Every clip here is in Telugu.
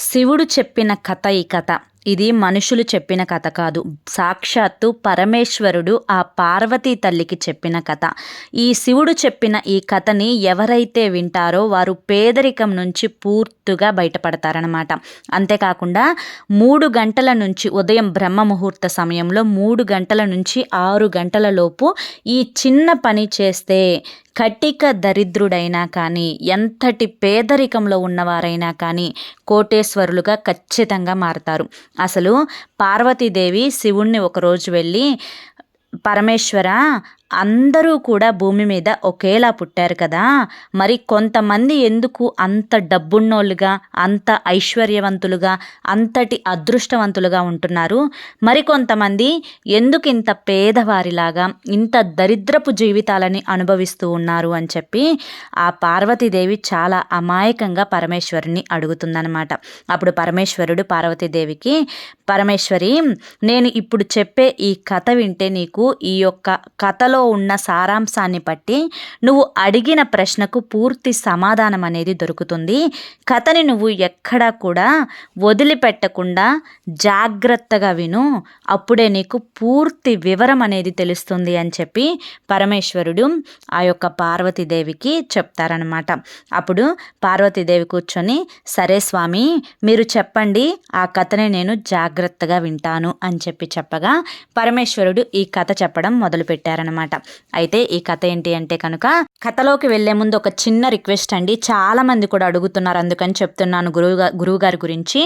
శివుడు చెప్పిన కథ ఈ కథ. ఇది మనుషులు చెప్పిన కథ కాదు. సాక్షాత్తు పరమేశ్వరుడు ఆ పార్వతీ తల్లికి చెప్పిన కథ. ఈ శివుడు చెప్పిన ఈ కథని ఎవరైతే వింటారో వారు పేదరికం నుంచి పూర్తిగా బయటపడతారనమాట అంతేకాకుండా మూడు గంటల నుంచి ఉదయం బ్రహ్మ ముహూర్త సమయంలో మూడు గంటల నుంచి ఆరు గంటల లోపు ఈ చిన్న పని చేస్తే కటిక దరిద్రుడైనా కానీ ఎంతటి పేదరికంలో ఉన్నవారైనా కానీ కోటేశ్వరులుగా ఖచ్చితంగా మారతారు. అసలు పార్వతీదేవి శివుణ్ణి ఒకరోజు వెళ్ళి పరమేశ్వర అందరూ కూడా భూమి మీద ఒకేలా పుట్టారు కదా. మరి కొంతమంది ఎందుకు అంత డబ్బున్నోళ్ళుగా అంత ఐశ్వర్యవంతులుగా అంతటి అదృష్టవంతులుగా ఉంటున్నారు? మరి కొంతమంది ఎందుకు ఇంత పేదవారిలాగా ఇంత దరిద్రపు జీవితాలని అనుభవిస్తూ ఉన్నారు అని చెప్పి ఆ పార్వతీదేవి చాలా అమాయకంగా పరమేశ్వరుని అడుగుతుందనమాట అప్పుడు పరమేశ్వరుడు పార్వతీదేవికి పరమేశ్వరి నేను ఇప్పుడు చెప్పే ఈ కథ వింటే నీకు ఈ యొక్క కథలో కథలో ఉన్న సారాంశాన్ని బట్టి నువ్వు అడిగిన ప్రశ్నకు పూర్తి సమాధానం అనేది దొరుకుతుంది. కథని నువ్వు ఎక్కడా కూడా వదిలిపెట్టకుండా జాగ్రత్తగా విను. అప్పుడే నీకు పూర్తి వివరం అనేది తెలుస్తుంది అని చెప్పి పరమేశ్వరుడు ఆ యొక్క పార్వతీదేవికి చెప్తారనమాట అప్పుడు పార్వతీదేవి కూర్చొని సరే స్వామి మీరు చెప్పండి ఆ కథని నేను జాగ్రత్తగా వింటాను అని చెప్పి చెప్పగా పరమేశ్వరుడు ఈ కథ చెప్పడం మొదలుపెట్టారనమాట అనమాట అయితే ఈ కథ ఏంటి అంటే కనుక కథలోకి వెళ్ళే ముందు ఒక చిన్న రిక్వెస్ట్ అండి. చాలా మంది కూడా అడుగుతున్నారు అందుకని చెప్తున్నాను గురువు గురువు గారి గురించి.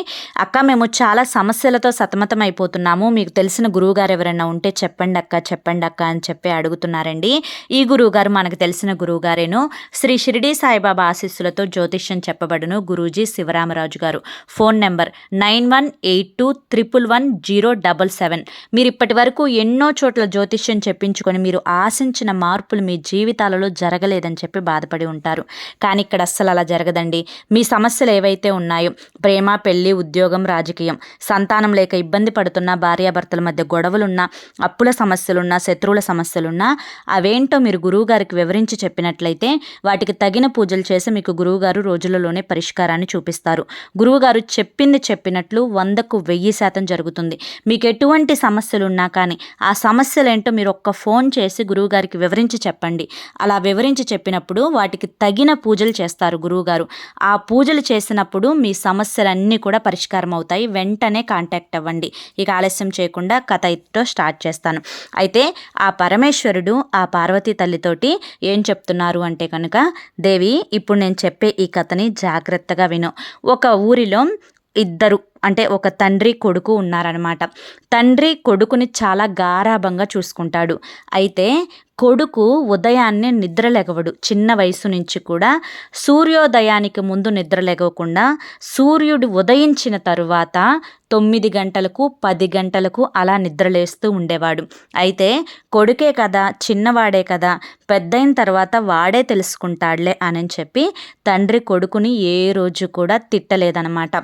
అక్క మేము చాలా సమస్యలతో సతమతం అయిపోతున్నాము మీకు తెలిసిన గురువు గారు ఎవరైనా ఉంటే చెప్పండి అక్క చెప్పండి అక్క అని చెప్పి అడుగుతున్నారండి. ఈ గురువు గారు మనకు తెలిసిన గురువు గారేను. శ్రీ షిరిడి సాయిబాబా ఆశీస్సులతో జ్యోతిష్యం చెప్పబడును Guruji Sivaramaraju garu. Phone number nine one eight two triple one zero double seven. మీరు ఇప్పటి వరకు ఎన్నో చోట్ల జ్యోతిష్యం చెప్పించుకొని మీరు ఆశించిన మార్పులు మీ జీవితాలలో జరగలేదని చెప్పి బాధపడి ఉంటారు. కానీ ఇక్కడ అస్సలు అలా జరగదండి. మీ సమస్యలు ఏవైతే ఉన్నాయో ప్రేమ పెళ్ళి ఉద్యోగం రాజకీయం సంతానం లేక ఇబ్బంది పడుతున్న భార్యాభర్తల మధ్య గొడవలున్నా అప్పుల సమస్యలున్నా శత్రువుల సమస్యలున్నా అవేంటో మీరు గురువుగారికి వివరించి చెప్పినట్లయితే వాటికి తగిన పూజలు చేసి మీకు గురువుగారు రోజులలోనే పరిష్కారాన్ని చూపిస్తారు. గురువుగారు చెప్పింది చెప్పినట్లు వందకు వెయ్యి శాతం జరుగుతుంది. మీకు ఎటువంటి సమస్యలు ఉన్నా కానీ ఆ సమస్యలు ఏంటో మీరు ఒక్క ఫోన్ చేసి చేసి గురువుగారికి వివరించి చెప్పండి. అలా వివరించి చెప్పినప్పుడు వాటికి తగిన పూజలు చేస్తారు గురువుగారు. ఆ పూజలు చేసినప్పుడు మీ సమస్యలన్నీ కూడా పరిష్కారం అవుతాయి వెంటనే కాంటాక్ట్ అవ్వండి. ఇక ఆలస్యం చేయకుండా కథ ఇతో స్టార్ట్ చేస్తాను. అయితే ఆ పరమేశ్వరుడు ఆ పార్వతీ తల్లితోటి ఏం చెప్తున్నారు అంటే కనుక దేవి ఇప్పుడు నేను చెప్పే ఈ కథని జాగ్రత్తగా విను. ఒక ఊరిలో ఇద్దరు అంటే ఒక తండ్రి కొడుకు ఉన్నారనమాట తండ్రి కొడుకుని చాలా గారాభంగా చూసుకుంటాడు. అయితే కొడుకు ఉదయాన్నే నిద్రలేగవడు చిన్న వయసు నుంచి కూడా సూర్యోదయానికి ముందు నిద్రలేగవకుండా సూర్యుడు ఉదయించిన తరువాత తొమ్మిది గంటలకు పది గంటలకు అలా నిద్రలేస్తూ ఉండేవాడు. అయితే కొడుకే కదా చిన్నవాడే కదా పెద్దయిన తర్వాత వాడే తెలుసుకుంటాడులే అని చెప్పి తండ్రి కొడుకుని ఏ రోజు కూడా తిట్టలేదనమాట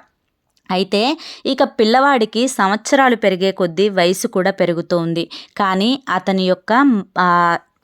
అయితే ఇక పిల్లవాడికి సంవత్సరాలు పెరిగే కొద్దీ వయసు కూడా పెరుగుతోంది. కానీ అతని యొక్క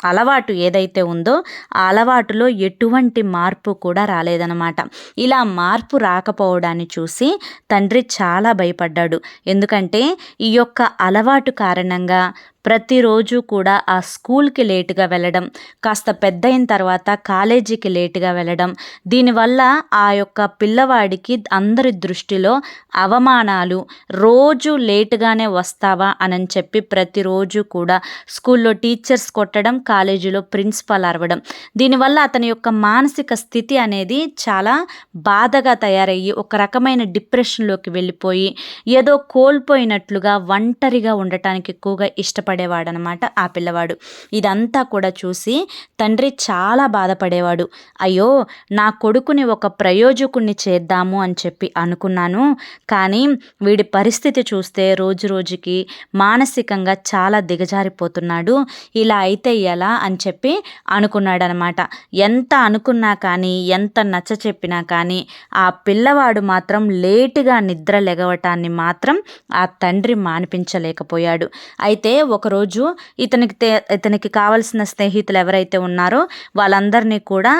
అలవాటు ఏదైతే ఉందో ఆ అలవాటులో ఎటువంటి మార్పు కూడా రాలేదనమాట ఇలా మార్పు రాకపోవడాన్ని చూసి తండ్రి చాలా భయపడ్డాడు. ఎందుకంటే ఈ యొక్క అలవాటు కారణంగా ప్రతిరోజు కూడా ఆ స్కూల్కి లేటుగా వెళ్ళడం కాస్త పెద్ద అయిన తర్వాత కాలేజీకి లేటుగా వెళ్ళడం దీనివల్ల ఆ యొక్క పిల్లవాడికి అందరి దృష్టిలో అవమానాలు రోజు లేటుగానే వస్తావా అని చెప్పి ప్రతిరోజు కూడా స్కూల్లో టీచర్స్ కొట్టడం కాలేజీలో ప్రిన్సిపాల్ అరవడం. దీనివల్ల అతని యొక్క మానసిక స్థితి అనేది చాలా బాధగా తయారయ్యి ఒక రకమైన డిప్రెషన్లోకి వెళ్ళిపోయి ఏదో కోల్పోయినట్లుగా ఒంటరిగా ఉండటానికి ఎక్కువగా ఇష్టపడి బాధపడేవాడనమాట ఆ పిల్లవాడు. ఇదంతా కూడా చూసి తండ్రి చాలా బాధపడేవాడు. అయ్యో నా కొడుకుని ఒక ప్రయోజకుణ్ణి చేద్దాము అని చెప్పి అనుకున్నాను. కానీ వీడి పరిస్థితి చూస్తే రోజు రోజుకి మానసికంగా చాలా దిగజారిపోతున్నాడు. ఇలా అయితే ఎలా అని చెప్పి అనుకున్నాడనమాట. ఎంత అనుకున్నా కానీ ఎంత నచ్చ చెప్పినా కానీ ఆ పిల్లవాడు మాత్రం లేటుగా నిద్ర లెగవటాన్ని మాత్రం ఆ తండ్రి మానిపించలేకపోయాడు. అయితే ఒక ఒకరోజు ఇతనికి ఇతనికి కావలసిన స్నేహితులు ఎవరైతే ఉన్నారో వాళ్ళందరినీ కూడా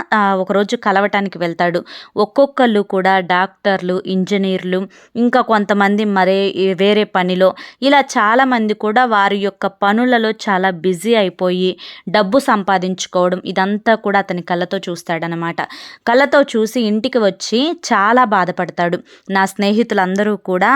ఒకరోజు కలవటానికి వెళ్తాడు. ఒక్కొక్కళ్ళు కూడా డాక్టర్లు ఇంజనీర్లు ఇంకా కొంతమంది మరే వేరే పనిలో. ఇలా చాలామంది కూడా వారి యొక్క పనులలో చాలా బిజీ అయిపోయి డబ్బు సంపాదించుకోవడం ఇదంతా కూడా అతని కళ్ళతో చూస్తాడనమాట. కళ్ళతో చూసి ఇంటికి వచ్చి చాలా బాధపడతాడు. నా స్నేహితులందరూ కూడా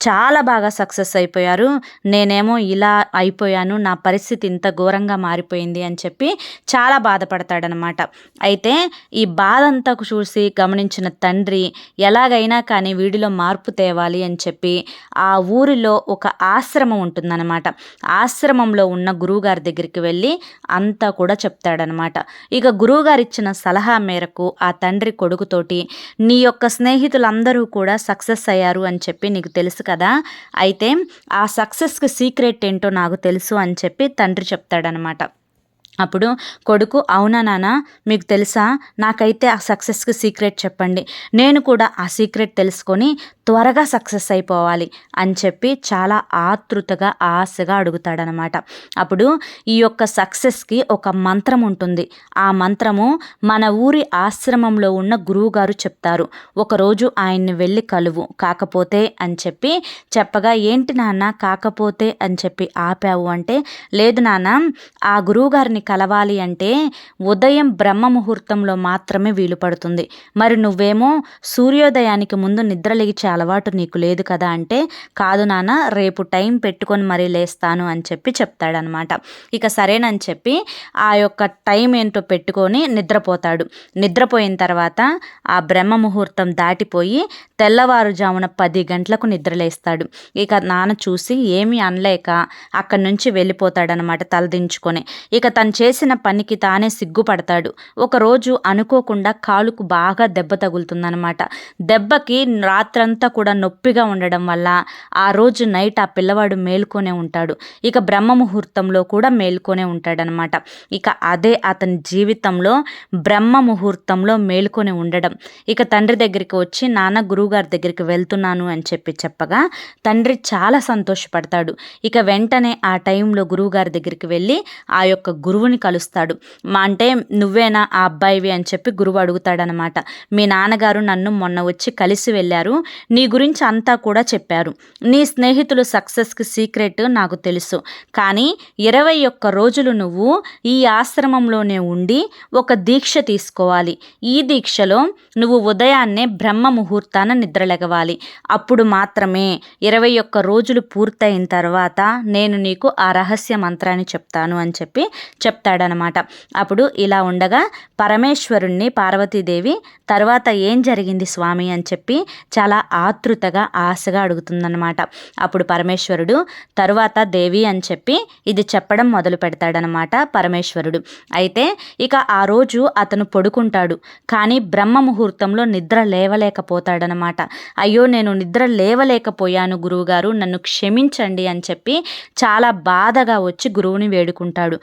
చాలా బాగా సక్సెస్ అయిపోయారు. నేనేమో ఇలా అయిపోయాను నా పరిస్థితి ఇంత ఘోరంగా మారిపోయింది అని చెప్పి చాలా బాధపడతాడనమాట అయితే ఈ బాధ అంతా చూసి గమనించిన తండ్రి ఎలాగైనా కానీ వీడిలో మార్పు తేవాలి అని చెప్పి ఆ ఊరిలో ఒక ఆశ్రమం ఉంటుందన్నమాట. ఆశ్రమంలో ఉన్న గురువుగారి దగ్గరికి వెళ్ళి అంతా కూడా చెప్తాడనమాట ఇక గురువుగారు ఇచ్చిన సలహా మేరకు ఆ తండ్రి కొడుకుతోటి నీ యొక్క స్నేహితులందరూ కూడా సక్సెస్ అయ్యారు అని చెప్పి నీకు తెలుసు కదా? అయితే ఆ సక్సెస్కి సీక్రెట్ ఏంటో నాకు తెలుసు అని చెప్పి తండ్రి చెప్తాడనమాట. అప్పుడు కొడుకు అవునా నాన్న మీకు తెలుసా? నాకైతే ఆ సక్సెస్కి సీక్రెట్ చెప్పండి. నేను కూడా ఆ సీక్రెట్ తెలుసుకొని త్వరగా సక్సెస్ అయిపోవాలి అని చెప్పి చాలా ఆతృతగా ఆశగా అడుగుతాడనమాట. అప్పుడు ఈ యొక్క సక్సెస్కి ఒక మంత్రం ఉంటుంది. ఆ మంత్రము మన ఊరి ఆశ్రమంలో ఉన్న గురువుగారు చెప్తారు. ఒకరోజు ఆయన్ని వెళ్ళి కలువు కాకపోతే అని చెప్పి చెప్పగా ఏంటి నాన్న? కాకపోతే అని చెప్పి ఆపావు అంటే లేదు నాన్న ఆ గురువుగారిని కలవాలి అంటే ఉదయం బ్రహ్మ ముహూర్తంలో మాత్రమే వీలు పడుతుంది. మరి నువ్వేమో సూర్యోదయానికి ముందు నిద్ర లేచే అలవాటు నీకు లేదు కదా అంటే కాదు నాన్న రేపు టైం పెట్టుకొని మరీ లేస్తాను అని చెప్పి చెప్తాడనమాట. ఇక సరేనని చెప్పి ఆ యొక్క టైం ఏంటో పెట్టుకొని నిద్రపోతాడు. నిద్రపోయిన తర్వాత ఆ బ్రహ్మ ముహూర్తం దాటిపోయి తెల్లవారుజామున పది గంటలకు నిద్రలేస్తాడు ఇక నాన్న చూసి ఏమీ అనలేక అక్కడి నుంచి వెళ్ళిపోతాడనమాట తలదించుకొని. ఇక తను చేసిన పనికి తానే సిగ్గుపడతాడు. ఒకరోజు అనుకోకుండా కాలుకు బాగా దెబ్బ తగులుతుందనమాట దెబ్బకి రాత్రంతా కూడా నొప్పిగా ఉండడం వల్ల ఆ రోజు నైట్ ఆ పిల్లవాడు మేల్కొనే ఉంటాడు. ఇక బ్రహ్మ ముహూర్తంలో కూడా మేల్కొనే ఉంటాడనమాట ఇక అదే అతని జీవితంలో బ్రహ్మ ముహూర్తంలో మేల్కొని ఉండడం. ఇక తండ్రి దగ్గరికి వచ్చి నాన్న గురువుగారి దగ్గరికి వెళ్తున్నాను అని చెప్పి చెప్పగా తండ్రి చాలా సంతోషపడతాడు. ఇక వెంటనే ఆ టైంలో గురువుగారి దగ్గరికి వెళ్ళి ఆ యొక్క గురువు గురువుని కలుస్తాడు. మా అంటే నువ్వేనా ఆ అబ్బాయివి అని చెప్పి గురువు అడుగుతాడనమాట. మీ నాన్నగారు నన్ను మొన్న వచ్చి కలిసి వెళ్ళారు. నీ గురించి అంతా కూడా చెప్పారు. నీ స్నేహితులు సక్సెస్కి సీక్రెట్ నాకు తెలుసు. కానీ ఇరవై ఒక్క రోజులు నువ్వు ఈ ఆశ్రమంలోనే ఉండి ఒక దీక్ష తీసుకోవాలి. ఈ దీక్షలో నువ్వు ఉదయాన్నే బ్రహ్మ ముహూర్తాన నిద్రలెగవాలి. అప్పుడు మాత్రమే ఇరవై ఒక్క రోజులు పూర్తయిన తర్వాత నేను నీకు ఆ రహస్య మంత్రాన్ని చెప్తాను అని చెప్పి చెప్తాడనమాట. అప్పుడు ఇలా ఉండగా పరమేశ్వరుణ్ణి పార్వతీదేవి తర్వాత ఏం జరిగింది స్వామి? అని చెప్పి చాలా ఆతృతగా ఆశగా అడుగుతుందన్నమాట అప్పుడు పరమేశ్వరుడు తరువాత దేవి అని చెప్పి ఇది చెప్పడం మొదలు పెడతాడనమాట పరమేశ్వరుడు. అయితే ఇక ఆ రోజు అతను పడుకుంటాడు. కానీ బ్రహ్మ ముహూర్తంలో నిద్ర లేవలేకపోతాడనమాట. అయ్యో నేను నిద్ర లేవలేకపోయాను గురువుగారు నన్ను క్షమించండి అని చెప్పి చాలా బాధగా వచ్చి గురువుని వేడుకుంటాడు.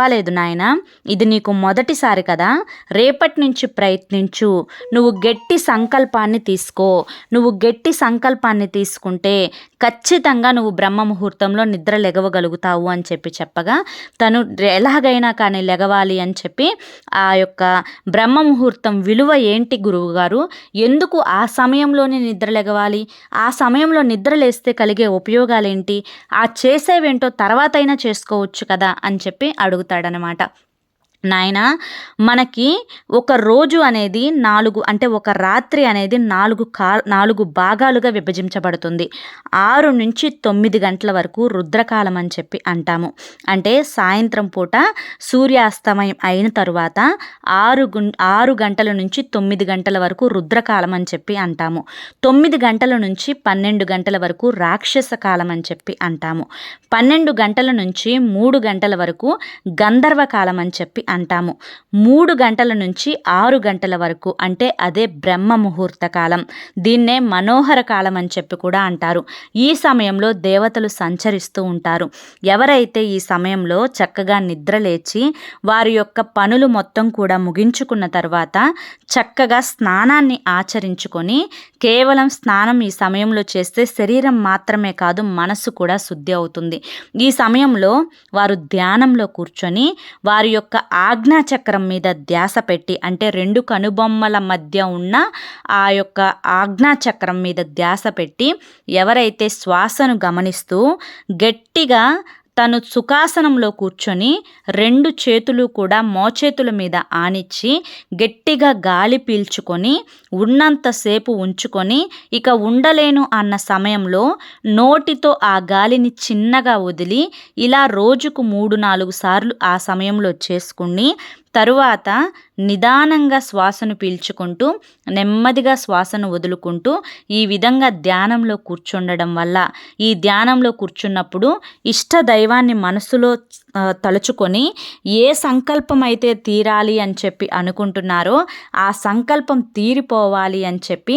పర్వాలేదు నాయన. ఇది నీకు మొదటిసారి కదా. రేపటి నుంచి ప్రయత్నించు. నువ్వు గట్టి సంకల్పాన్ని తీసుకో. నువ్వు గట్టి సంకల్పాన్ని తీసుకుంటే ఖచ్చితంగా నువ్వు బ్రహ్మ ముహూర్తంలో నిద్ర లెగవగలుగుతావు అని చెప్పి చెప్పగా తను ఎలాగైనా కానీ లెగవాలి అని చెప్పి ఆ యొక్క బ్రహ్మ ముహూర్తం విలువ ఏంటి గురువు గారు ఎందుకు ఆ సమయంలోనే నిద్ర లెగవాలి? ఆ సమయంలో నిద్ర లేస్తే కలిగే ఉపయోగాలేంటి? ఆ చేసేవేంటో తర్వాతైనా చేసుకోవచ్చు కదా అని చెప్పి అడుగుతాడనమాట నాయన మనకి ఒక రోజు అనేది నాలుగు అంటే ఒక రాత్రి అనేది నాలుగు కా నాలుగు భాగాలుగా విభజించబడుతుంది. ఆరు నుంచి తొమ్మిది గంటల వరకు రుద్రకాలం అని చెప్పి అంటాము. అంటే సాయంత్రం పూట సూర్యాస్తమయం అయిన తరువాత ఆరు గు ఆరు గంటల నుంచి తొమ్మిది గంటల వరకు రుద్రకాలం అని చెప్పి అంటాము. తొమ్మిది గంటల నుంచి పన్నెండు గంటల వరకు రాక్షస కాలం అని చెప్పి అంటాము. పన్నెండు గంటల నుంచి మూడు గంటల వరకు గంధర్వ కాలం అని చెప్పి అంటాము. మూడు గంటల నుంచి ఆరు గంటల వరకు అంటే అదే బ్రహ్మ ముహూర్త కాలం. దీన్నే మనోహర కాలం అని చెప్పి కూడా అంటారు. ఈ సమయంలో దేవతలు సంచరిస్తూ ఉంటారు. ఎవరైతే ఈ సమయంలో చక్కగా నిద్రలేచి వారి యొక్క పనులు మొత్తం కూడా ముగించుకున్న తర్వాత చక్కగా స్నానాన్ని ఆచరించుకొని కేవలం స్నానం ఈ సమయంలో చేస్తే శరీరం మాత్రమే కాదు మనసు కూడా శుద్ధి అవుతుంది. ఈ సమయంలో వారు ధ్యానంలో కూర్చొని వారి యొక్క ఆజ్ఞాచక్రం మీద ధ్యాస పెట్టి అంటే రెండు కనుబొమ్మల మధ్య ఉన్న ఆ యొక్క ఆజ్ఞాచక్రం మీద ధ్యాస పెట్టి ఎవరైతే శ్వాసను గమనిస్తూ గట్టిగా తను సుఖాసనంలో కూర్చొని రెండు చేతులు కూడా మోచేతుల మీద ఆనిచ్చి గట్టిగా గాలి పీల్చుకొని ఉన్నంతసేపు ఉంచుకొని ఇక ఉండలేను అన్న సమయంలో నోటితో ఆ గాలిని చిన్నగా వదిలి ఇలా రోజుకు మూడు నాలుగు సార్లు ఆ సమయంలో చేసుకుని తరువాత నిదానంగా శ్వాసను పీల్చుకుంటూ నెమ్మదిగా శ్వాసను వదులుకుంటూ ఈ విధంగా ధ్యానంలో కూర్చుండడం వల్ల ఈ ధ్యానంలో కూర్చున్నప్పుడు ఇష్ట దైవాన్ని మనసులో తలుచుకొని ఏ సంకల్పం అయితే తీరాలి అని చెప్పి అనుకుంటున్నారో ఆ సంకల్పం తీరిపోవాలి అని చెప్పి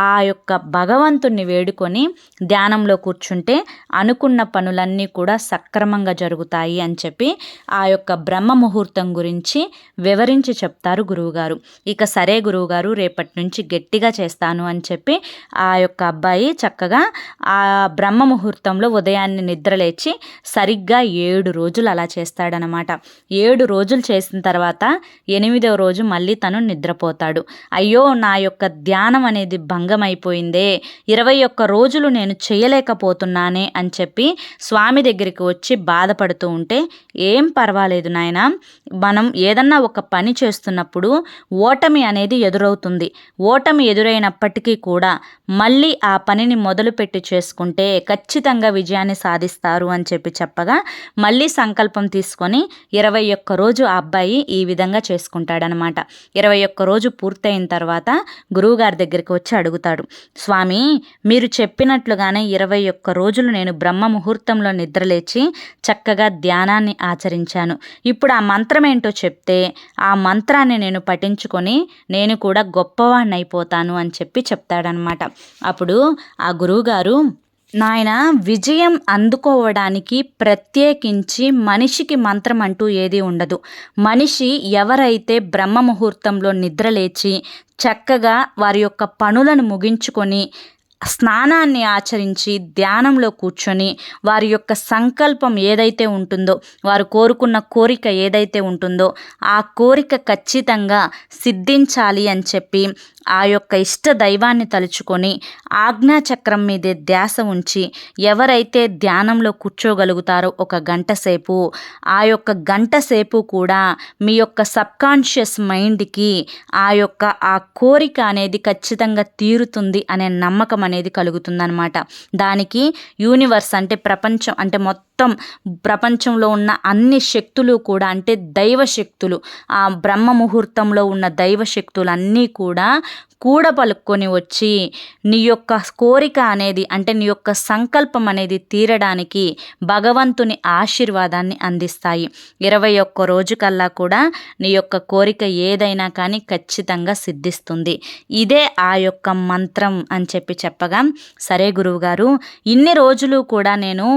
ఆ యొక్క భగవంతుణ్ణి వేడుకొని ధ్యానంలో కూర్చుంటే అనుకున్న పనులన్నీ కూడా సక్రమంగా జరుగుతాయి అని చెప్పి ఆ యొక్క బ్రహ్మ ముహూర్తం గురించి వివరించి చెప్తారు గురువుగారు. ఇక సరే గురువుగారు రేపటి నుంచి గట్టిగా చేస్తాను అని చెప్పి ఆ యొక్క అబ్బాయి చక్కగా ఆ బ్రహ్మ ముహూర్తంలో ఉదయాన్నే నిద్రలేచి సరిగ్గా ఏడు రోజులు అలా చేస్తాడనమాట. ఏడు రోజులు చేసిన తర్వాత ఎనిమిదవ రోజు మళ్ళీ తను నిద్రపోతాడు. అయ్యో నా యొక్క ధ్యానం అనేది భంగం అయిపోయిందే ఇరవై ఒక్క రోజులు నేను చేయలేకపోతున్నానే అని చెప్పి స్వామి దగ్గరికి వచ్చి బాధపడుతూ ఉంటే ఏం పర్వాలేదు నాయన మనం ఏదన్నా ఒక పని చేస్తున్నప్పుడు ఓటమి అనేది ఎదురవుతుంది. ఓటమి ఎదురైనప్పటికీ కూడా మళ్ళీ ఆ పనిని మొదలుపెట్టి చేసుకుంటే ఖచ్చితంగా విజయాన్ని సాధిస్తారు అని చెప్పి చెప్పగా మళ్ళీ సంకల్పం తీసుకొని ఇరవై ఒక్క రోజు ఆ అబ్బాయి ఈ విధంగా చేసుకుంటాడనమాట. ఇరవై ఒక్క రోజు పూర్తయిన తర్వాత గురువుగారి దగ్గరికి వచ్చి అడుగుతాడు స్వామి మీరు చెప్పినట్లుగానే ఇరవై ఒక్క రోజులు నేను బ్రహ్మ ముహూర్తంలో నిద్రలేచి చక్కగా ధ్యానాన్ని ఆచరించాను. ఇప్పుడు ఆ మంత్రం ఏంటో చెప్తే ఆ మంత్రాన్ని నేను పఠించుకొని నేను కూడా గొప్పవాణ్ణి అయిపోతాను అని చెప్పి చెప్తాడనమాట. అప్పుడు ఆ గురువుగారు నాయన విజయం అందుకోవడానికి ప్రత్యేకించి మనిషికి మంత్రం అంటూ ఏది ఉండదు. మనిషి ఎవరైతే బ్రహ్మ ముహూర్తంలో నిద్రలేచి చక్కగా వారి యొక్క పనులను ముగించుకొని స్నానాన్ని ఆచరించి ధ్యానంలో కూర్చొని వారి యొక్క సంకల్పం ఏదైతే ఉంటుందో వారు కోరుకున్న కోరిక ఏదైతే ఉంటుందో ఆ కోరిక ఖచ్చితంగా సిద్ధించాలి అని చెప్పి ఆ యొక్క ఇష్ట దైవాన్ని తలుచుకొని ఆజ్ఞాచక్రం మీదే ధ్యాస ఉంచి ఎవరైతే ధ్యానంలో కూర్చోగలుగుతారో ఒక గంట సేపు ఆ యొక్క గంట సేపు కూడా మీ యొక్క సబ్కాన్షియస్ మైండ్కి ఆ యొక్క ఆ కోరిక అనేది ఖచ్చితంగా తీరుతుంది అనే నమ్మకం అనేది కలుగుతుందనమాట దానికి యూనివర్స్ అంటే ప్రపంచం అంటే మొత్తం ప్రపంచంలో ఉన్న అన్ని శక్తులు కూడా అంటే దైవ శక్తులు ఆ బ్రహ్మ ముహూర్తంలో ఉన్న దైవ శక్తులన్నీ కూడా కూడ పలుక్కొని వచ్చి నీ యొక్క కోరిక అనేది అంటే నీ యొక్క సంకల్పం అనేది తీరడానికి భగవంతుని ఆశీర్వాదాన్ని అందిస్తాయి. ఇరవై ఒక్క రోజు కల్లా కూడా నీ యొక్క కోరిక ఏదైనా కానీ ఖచ్చితంగా సిద్ధిస్తుంది. ఇదే ఆ యొక్క మంత్రం అని చెప్పి చెప్పగా సరే గురువుగారు ఇన్ని రోజులు కూడా నేను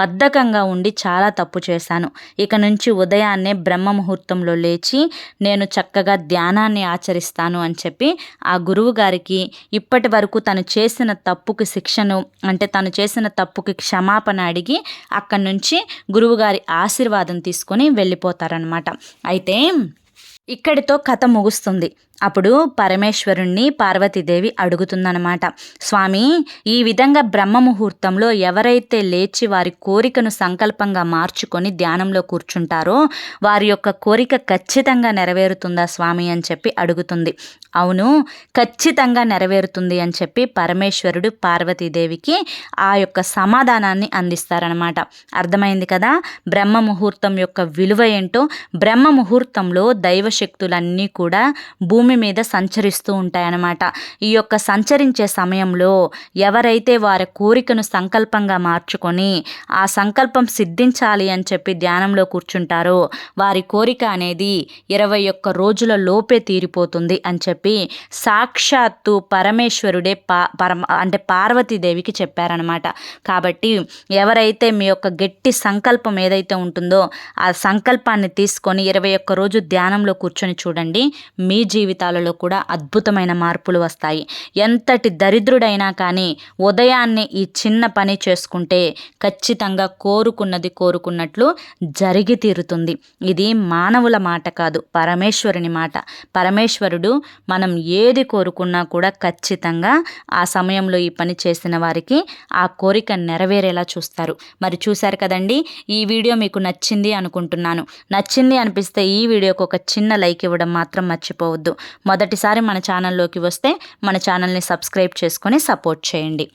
బద్ధకంగా ఉండి చాలా తప్పు చేశాను. ఇక నుంచి ఉదయాన్నే బ్రహ్మ ముహూర్తంలో లేచి నేను చక్కగా ధ్యానాన్ని ఆచరిస్తాను అని చెప్పి ఆ గురువు గారికి ఇప్పటి వరకు తను చేసిన తప్పుకి శిక్షను అంటే తను చేసిన తప్పుకి క్షమాపణ అడిగి అక్కడి నుంచి గురువుగారి ఆశీర్వాదం తీసుకొని వెళ్ళిపోతారనమాట అయితే ఇక్కడితో కథ ముగుస్తుంది. అప్పుడు పరమేశ్వరుణ్ణి పార్వతీదేవి అడుగుతుందనమాట స్వామి ఈ విధంగా బ్రహ్మ ముహూర్తంలో ఎవరైతే లేచి వారి కోరికను సంకల్పంగా మార్చుకొని ధ్యానంలో కూర్చుంటారో వారి యొక్క కోరిక ఖచ్చితంగా నెరవేరుతుందా స్వామి? అని చెప్పి అడుగుతుంది. అవును ఖచ్చితంగా నెరవేరుతుంది అని చెప్పి పరమేశ్వరుడు పార్వతీదేవికి ఆ యొక్క సమాధానాన్ని అందిస్తారనమాట అర్థమైంది కదా? బ్రహ్మ ముహూర్తం యొక్క విలువ ఏంటో? బ్రహ్మ ముహూర్తంలో దైవశక్తులన్నీ కూడా భూమి భూమి మీద సంచరిస్తూ ఉంటాయన్నమాట. ఈ యొక్క సంచరించే సమయంలో ఎవరైతే వారి కోరికను సంకల్పంగా మార్చుకొని ఆ సంకల్పం సిద్ధించాలి అని చెప్పి ధ్యానంలో కూర్చుంటారో వారి కోరిక అనేది ఇరవై ఒక్క రోజుల లోపే తీరిపోతుంది అని చెప్పి సాక్షాత్తు పరమేశ్వరుడే పా పరమ అంటే పార్వతీదేవికి చెప్పారనమాట కాబట్టి ఎవరైతే మీ యొక్క గట్టి సంకల్పం ఏదైతే ఉంటుందో ఆ సంకల్పాన్ని తీసుకొని ఇరవై ఒక్క రోజు ధ్యానంలో కూర్చొని చూడండి మీ జీవితాలలో కూడా అద్భుతమైన మార్పులు వస్తాయి. ఎంతటి దరిద్రుడైనా కానీ ఉదయాన్నే ఈ చిన్న పని చేసుకుంటే ఖచ్చితంగా కోరుకున్నది కోరుకున్నట్లు జరిగి తీరుతుంది. ఇది మానవుల మాట కాదు పరమేశ్వరుని మాట. పరమేశ్వరుడు మనం ఏది కోరుకున్నా కూడా ఖచ్చితంగా ఆ సమయంలో ఈ పని చేసిన వారికి ఆ కోరిక నెరవేరేలా చూస్తారు. మరి చూశారు కదండి ఈ వీడియో మీకు నచ్చింది అనుకుంటున్నాను. నచ్చింది అనిపిస్తే ఈ వీడియోకి ఒక చిన్న లైక్ ఇవ్వడం మాత్రం మర్చిపోవద్దు. మొదటిసారి మన ఛానల్లోకి వస్తే మన ఛానల్ని సబ్స్క్రైబ్ చేసుకొని సపోర్ట్ చేయండి.